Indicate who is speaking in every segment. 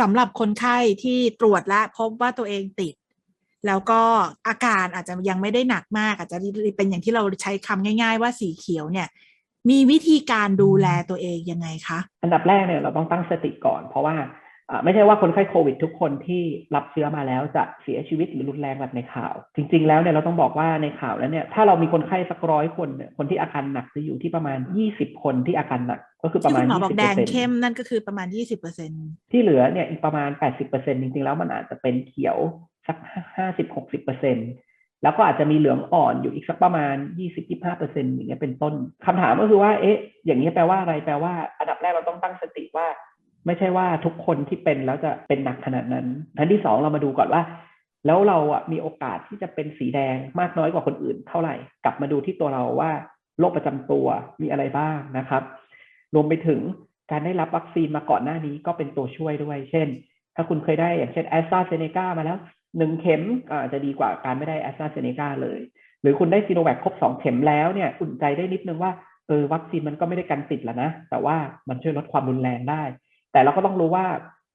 Speaker 1: สำหรับคนไข้ที่ตรวจและพบว่าตัวเองติด แล้วก็อาการอาจจะยังไม่ได้หนักมากอาจจะเป็นอย่างที่เราใช้คำง่าย ๆ ว่าสีเขียวเนี่ยมีวิธีการดูแลตัวเองยังไงคะ
Speaker 2: อันดับแรกเนี่ยเราต้องตั้งสติก่อน เพราะว่าอ่า ไม่ใช่ว่าคนไข้โควิดทุกคนที่รับเชื้อมาแล้วจะเสียชีวิตหรือรุนแรงแบบในข่าว จริง ๆ แล้วเนี่ยเราต้องบอกว่าในข่าวแล้วเนี่ยถ้าเรามีคนไข้สักร้อยคนเนี่ยคนที่อาการหนักจะอยู่ที่ประมาณ 20 คนที่อาการหนักก็คือประ
Speaker 1: ที่
Speaker 2: มา
Speaker 1: คุ
Speaker 2: ณ
Speaker 1: ณหมอบอก
Speaker 2: 20%
Speaker 1: แดงเข้มนั่นก็คือประมาณยี่สิบเปอร์เซ็น
Speaker 2: ที่เหลือเนี่ยอีกประมาณ80%จริงๆแล้วมันอาจจะเป็นเขียวสัก50-60%แล้วก็อาจจะมีเหลืองอ่อนอยู่อีกสักประมาณ 20-25%อย่างเงี้ยเป็นต้นคำถามก็คือว่า เอ๊ะ อย่างนี้แปลว่าอะไร แปลว่า อันดับแรกเราต้องตั้งสติว่า ไม่ใช่ว่าทุกคนที่เป็นแล้วจะเป็นหนักขนาดนั้นอันที่สองเรามาดูก่อนว่า แล้วเราอะมีโอกาสที่จะเป็นสีแดงมากน้อยกว่าคนอื่นเท่าไหร่ กลับมาดูที่ตัวเราว่าโรคประจำตัวมีอะไรบ้างนะครับ รวมไปถึงการได้รับวัคซีนมาก่อนหน้านี้ก็เป็นตัวช่วยด้วย เช่น ถ้าคุณเคยได้อย่างเช่นแอสตราเซเนกามาแล้วหนึ่งเข็มอาจจะดีกว่าการไม่ได้แอสตราเซเนกาเลย หรือคุณได้ซีโนแวคครบสองเข็มแล้วเนี่ยอุ่นใจได้นิดนึงว่าเออวัคซีนมันก็ไม่ได้กันติดแล้วนะ แต่ว่ามันช่วยลดความรุนแรงได้ แต่เราก็ต้องรู้ว่า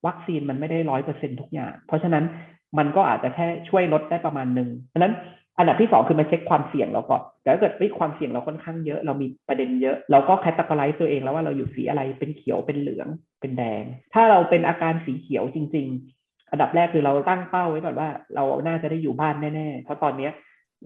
Speaker 2: วัคซีนมันไม่ได้ร้อยเปอร์เซ็นทุกอย่าง เพราะฉะนั้นมันก็อาจจะแค่ช่วยลดได้ประมาณหนึ่งเพราะฉะนั้นอันดับที่สองคือมาเช็คความเสี่ยงเราก่อนแต่ถ้าเกิดเฮ้ยความเสี่ยงเราค่อนข้างเยอะ เรามีประเด็นเยอะ เราก็แคตตากรไลซ์ตัวเองแล้วว่าเราอยู่สีอะไร เป็นเขียว เป็นเหลือง เป็นแดง ถ้าเราเป็นอาการสีเขียวจริง ๆ อันดับแรกคือเราตั้งเป้าไว้ก่อนว่า เราน่าจะได้อยู่บ้านแน่ๆ เพราะตอนเนี้ย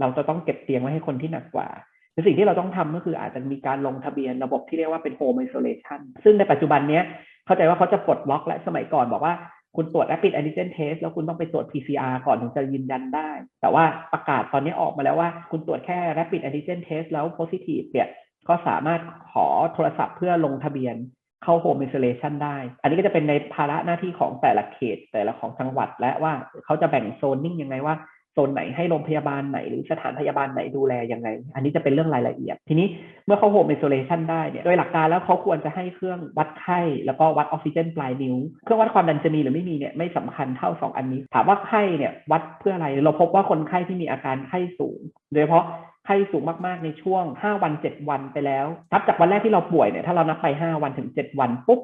Speaker 2: เราจะต้องเก็บเตียงไว้ให้คนที่หนักกว่าแต่สิ่งที่เราต้องทำก็คืออาจจะมีการลงทะเบียนระบบที่เรียกว่าเป็น home isolation ซึ่งในปัจจุบันเนี้ย เข้าใจว่าเขาจะปลดล็อกและสมัยก่อนบอกว่าคุณตรวจ rapid antigen test แล้วคุณต้องไปตรวจ PCR ก่อนถึงจะยืนยันได้ แต่ว่าประกาศตอนนี้ออกมาแล้วว่า คุณตรวจแค่ rapid antigen test แล้ว positive เนี่ยก็สามารถขอโทรศัพท์เพื่อลงทะเบียนเข้า home isolation ได้ อันนี้ก็จะเป็นในภาระหน้าที่ของแต่ละเขตแต่ละของจังหวัดและว่าเขาจะแบ่งโซนนิ่งยังไงว่า โซนไหนให้โรงพยาบาลไหน หรือสถานพยาบาลไหนดูแลยังไง อันนี้จะเป็นเรื่องรายละเอียด ทีนี้เมื่อเขาโฮมไอโซเลชันได้เนี่ยโดยหลักการแล้วเขาควรจะให้เครื่องวัดไข้ แล้วก็วัดออกซิเจนปลายนิ้ว เครื่องวัดความดันจะมีหรือไม่มีเนี่ยไม่สำคัญเท่า 2 อันนี้ ถามว่าไข้เนี่ยวัดเพื่ออะไร เราพบว่าคนไข้ที่มีอาการไข้สูง โดยเฉพาะไข้สูงมากๆในช่วง 5 วัน 7 วันไปแล้วนับจากวันแรกที่เราป่วยเนี่ยถ้าเรานับไป 5 วันถึง 7 วันปุ๊บ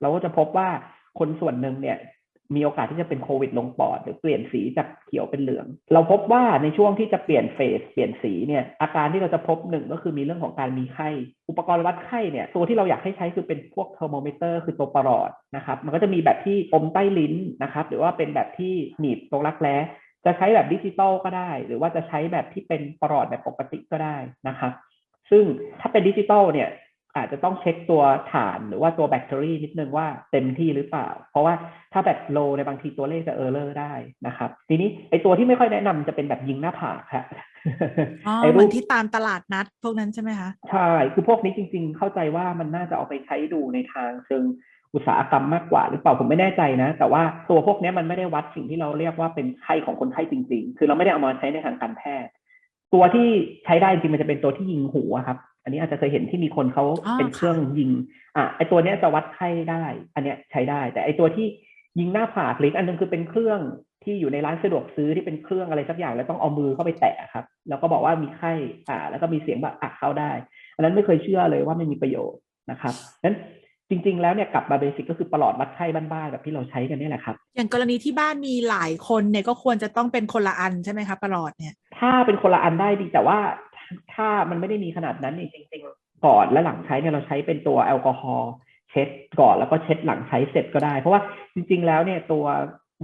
Speaker 2: เราก็จะพบว่าคนส่วนหนึ่งเนี่ย มีโอกาสที่จะเป็นโควิดลงปอด หรือเปลี่ยนสีจากเขียวเป็นเหลือง เราพบว่าในช่วงที่จะเปลี่ยนเฟสเปลี่ยนสีเนี่ยอาการที่เราจะพบหนึ่งก็คือมีเรื่องของการมีไข้ อุปกรณ์วัดไข้เนี่ยตัวที่เราอยากให้ใช้คือเป็นพวกเทอร์โมมิเตอร์คือตัวประหลอดนะครับมันก็จะมีแบบที่อมใต้ลิ้นนะครับหรือว่าเป็นแบบที่หนีบตรงรักแร้จะใช้แบบดิจิตอลก็ได้ หรือว่าจะใช้แบบที่เป็นประหลอดแบบปกติก็ได้นะครับซึ่งถ้าเป็นดิจิตอลเนี่ย อาจจะต้องเช็คตัวฐานหรือว่าตัวแบตเตอรี่นิดนึงว่าเต็มที่หรือเปล่า เพราะว่าถ้าแบตโลในบางทีตัวเลขจะเออร์เลอร์ได้นะครับ ทีนี้ไอตัวที่ไม่ค่อยแนะนำจะเป็นแบบยิงหน้าผากครับ
Speaker 1: อ๋อ
Speaker 2: ไอ
Speaker 1: เห
Speaker 2: รู
Speaker 1: มือน
Speaker 2: ป
Speaker 1: ที่ตามตลาดนัดพวกนั้นใช่ไหมคะ
Speaker 2: ใช่คือพวกนี้จริง ๆ เข้าใจว่ามันน่าจะเอาไปใช้ดูในทางเชิงอุตสาหกรรมมากกว่า หรือเปล่าผมไม่แน่ใจนะ แต่ว่าตัวพวกนี้มันไม่ได้วัดสิ่งที่เราเรียกว่าเป็นไข้ของคนไข้จริง ๆ คือเราไม่ได้เอามาใช้ในทางการแพทย์ตัวที่ใช้ได้จริงมันจะเป็นตัวที่ยิงหูอะครับอั นนี้อาจจะเคยเห็นที่มีคนเขา
Speaker 1: อ๋อ
Speaker 2: เป็นเครื่องยิง อะไอตัวเนี้ยจะวัดไข้ได้ อันเนี้ยใช้ได้ แต่ไอตัวที่ยิงหน้าผากหรืออกอันนึงคือเป็นเครื่องที่อยู่ในร้านสะดวกซื้อที่เป็นเครื่องอะไรสักอย่างแล้วต้องเอามือเข้าไปแตะครับ แล้วก็บอกว่ามีไข้อ่า แล้วก็มีเสียงแบบอักเข้าได้ อันนั้นไม่เคยเชื่อเลยว่าไม่มีประโยชน์นะครับนั้นจริง ๆ แล้วเนี่ยกลับมาเบสิกก็คือประหลอดวัดไข้บ้านๆแบบที่เราใช้กันเนี่ยแหละครับ
Speaker 1: อย่างกรณีที่บ้านมีหลายคนเนี่ยก็ควรจะต้องเป็นคนละอันใช่ไหมคะประหลอดเนี่ย
Speaker 2: ถ้าเป็นคนละอันได้ดีแต่ว่า ถ้ามันไม่ได้มีขนาดนั้นเนี่ยจริง ๆ ก่อนและหลังใช้เนี่ยเราใช้เป็นตัวแอลกอฮอล์เช็ดก่อนแล้วก็เช็ดหลังใช้เสร็จก็ได้ เพราะว่าจริง ๆ แล้วเนี่ยตัว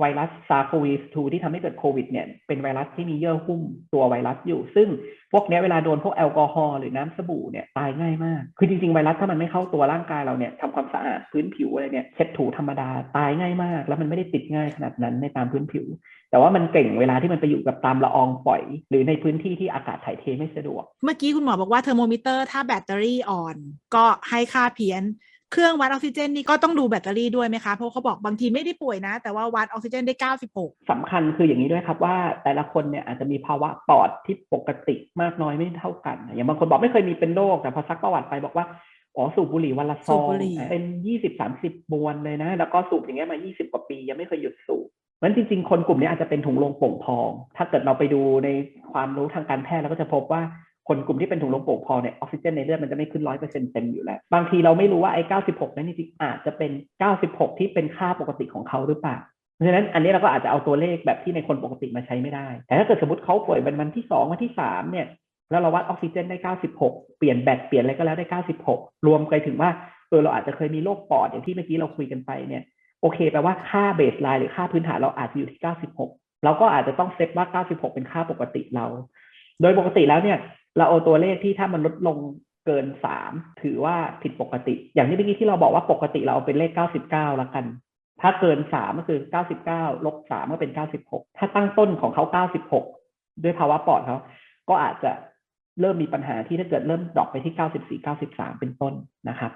Speaker 2: ไวรัสซาโควี2ที่ทำให้เกิดโควิดเนี่ยเป็นไวรัสที่มีเยื่อหุ้มตัวไวรัสอยู่ ซึ่งพวกนี้เวลาโดนพวกแอลกอฮอล์หรือน้ำสบู่เนี่ยตายง่ายมาก คือจริงๆ ไวรัสถ้ามันไม่เข้าตัวร่างกายเราเนี่ยทำความสะอาดพื้นผิวอะไรเนี่ยเช็ดถูธรรมดาตายง่ายมาก แล้วมันไม่ได้ติดง่ายขนาดนั้นในตามพื้นผิว แต่ว่ามันเก่งเวลาที่มันไปอยู่กับตามละอองฝอย หรือในพื้นที่ที่อากาศถ่ายเทไม่สะดวก
Speaker 1: เมื่อกี้คุณหมอบอกว่าเทอร์โมมิเตอร์ถ้าแบตเตอรี่อ่อน ก็ให้ค่าเพี้ยน เครื่องวัดออกซิเจนนี่ก็ต้องดูแบตเตอรี่ด้วยไหมคะ เพราะเขาบอกบางทีไม่ได้ป่วยนะ แต่ว่าวัดออกซิเจนได้ 96
Speaker 2: สำคัญคืออย่างนี้ด้วยครับว่าแต่ละคนเนี่ยอาจจะมีภาวะปอดที่ปกติมากน้อยไม่เท่ากัน อย่างบางคนบอกไม่เคยมีเป็นโรคแต่พอซักประวัติไปบอกว่าอ๋อสูบบุหรี่วันละซ
Speaker 1: สู
Speaker 2: อบง
Speaker 1: บุหรี่
Speaker 2: เป็นยี่สิบสามสิบมวนเลยนะ แล้วก็สูบอย่างเงี้ยมายี่สิบกว่าปี ยังไม่เคยหยุดสูบเพราะฉะนั้นจริง ๆ คนกลุ่มนี้อาจจะเป็นถุงลมโป่งพอง ถ้าเกิดเราไปดูในความรู้ทางการแพทย์เราก็จะพบว่า คนกลุ่มที่เป็นถุงลมโป่งพองเนี่ยออกซิเจนในเลือดมันจะไม่ขึ้นร้อยเปอร์เซ็นต์เต็มอยู่แล้ว บางทีเราไม่รู้ว่าไอ้เก้าสิบหกนั้นจริงๆอาจจะเป็นเก้าสิบหกที่เป็นค่าปกติของเขาหรือเปล่าเพราะฉะนั้นอันนี้เราก็อาจจะเอาตัวเลขแบบที่ในคนปกติมาใช้ไม่ได้ แต่ถ้าเกิดสมมติเขาป่วยเป็นวันที่สองวันที่สามเนี่ยแล้วเราวัดออกซิเจนได้ 96 เปลี่ยนแบตเปลี่ยนอะไรก็แล้วได้ 96 รวมไปถึงว่าเออเราอาจจะเคยมีโรคปอดอย่างที่เมื่อกี้เราคุยกันไปเนี่ยโอเคแปลว่าค่าเบสไลน์หรือค่าพื้นฐานเราอาจจะอยู่ที่ 96 เราก็อาจจะต้องเซตว่า 96 เป็นค่าปกติเรา โดยปกติแล้วเนี่ย เราเอาตัวเลขที่ถ้ามันลดลงเกิน3ถือว่าผิดปกติ อย่างที่เมื่อกี้ที่เราบอกว่าปกติเราเอาเป็นเลข99ละกัน ถ้าเกิน3ก็คือ99ลบ3ก็เป็น96ถ้าตั้งต้นของเขา96ด้วยภาวะปอดเขาก็อาจจะเริ่มมีปัญหาที่ถ้าเกิดเริ่มดรอปไปที่94 93เป็นต้นนะครับ